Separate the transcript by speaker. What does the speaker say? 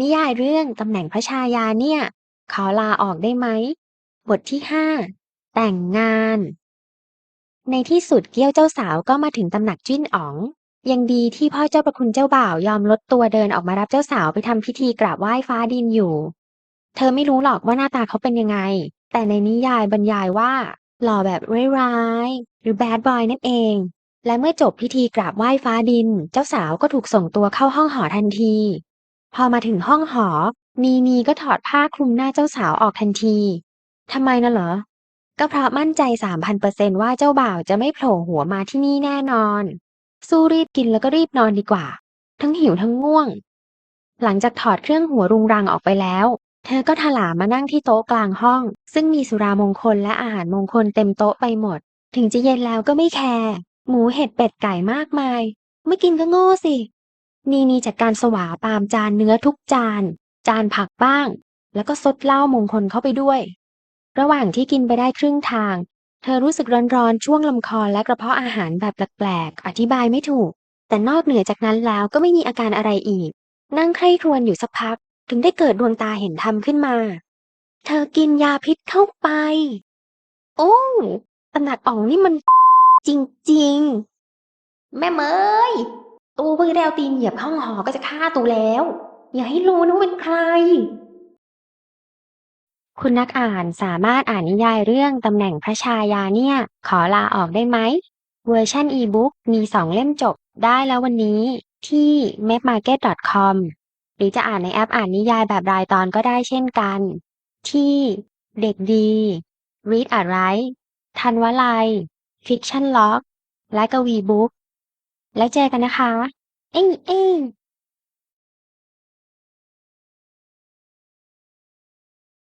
Speaker 1: นิยายเรื่องตำแหน่งพระชายาเนี่ย ขอลาออกได้ไหม บทที่ห้าแต่งงาน ในที่สุดเกี้ยวเจ้าสาวก็มาถึงตำหนักจิ้นอ๋อง ยังดีที่พ่อเจ้าประคุณเจ้าบ่าวยอมลดตัวเดินออกมารับเจ้าสาวไปทำพิธีกราบไหว้ฟ้าดินอยู่ เธอไม่รู้หรอกว่าหน้าตาเขาเป็นยังไง แต่ในนิยายบรรยายว่า หล่อแบบร้ายๆหรือแบดบอยนั่นเอง และเมื่อจบพิธีกราบไหว้ฟ้าดิน เจ้าสาวก็ถูกส่งตัวเข้าห้องหอทันที พอมาถึงห้องหอ นีนีก็ถอดผ้าคลุมหน้าเจ้าสาวออกทันที ทำไมน่ะเหรอ ก็เพราะมั่นใจสามพันเปอร์เซนว่าเจ้าบ่าวจะไม่โผล่หัวมาที่นี่แน่นอน สู้รีบกินแล้วก็รีบนอนดีกว่า ทั้งหิวทั้งง่วง หลังจากถอดเครื่องหัวรุงรังออกไปแล้ว เธอก็ถลามานั่งที่โต๊ะกลางห้อง ซึ่งมีสุรามงคลและอาหารมงคลเต็มโต๊ะไปหมด ถึงจะเย็นแล้วก็ไม่แคร์ หมูเห็ดเป็ดไก่มากมาย ไม่กินก็โง่สิ นีนีจัดการสวาตามจานเนื้อทุกจาน จานผักบ้าง แล้วก็ซดเหล้ามงคลเข้าไปด้วย ระหว่างที่กินไปได้ครึ่งทาง เธอรู้สึกร้อนๆ ช่วงลำคอและกระเพาะอาหารแบบแปลกๆ อธิบายไม่ถูก แต่นอกเหนือจากนั้นแล้วก็ไม่มีอาการอะไรอีก นั่งใคร่ครวญอยู่สักพัก ถึงได้เกิดดวงตาเห็นธรรมขึ้นมา เธอกินยาพิษเข้าไป โอ้ตำหนักอ๋องนี่มัน จริงๆ แม่เมย ตูเพิ่งได้เอาตีนเหยียบห้องหอก็จะฆ่าตูแล้ว อย่าให้รู้นะว่าเป็นใคร คุณนักอ่านสามารถอ่านนิยายเรื่องตำแหน่งพระชายาเนี่ย ขอลาออกได้ไหมเวอร์ชันอีบุ๊กมีสองเล่มจบได้แล้ววันนี้ที่ mapmarket.com หรือจะอ่านในแอปอ่านนิยายแบบรายตอนก็ได้เช่นกัน ที่เด็กดี Read a r i ทันวลัย Fiction Log และกวีบุ๊ก แล้วเจอกันนะคะ เอ้ยเอ้ย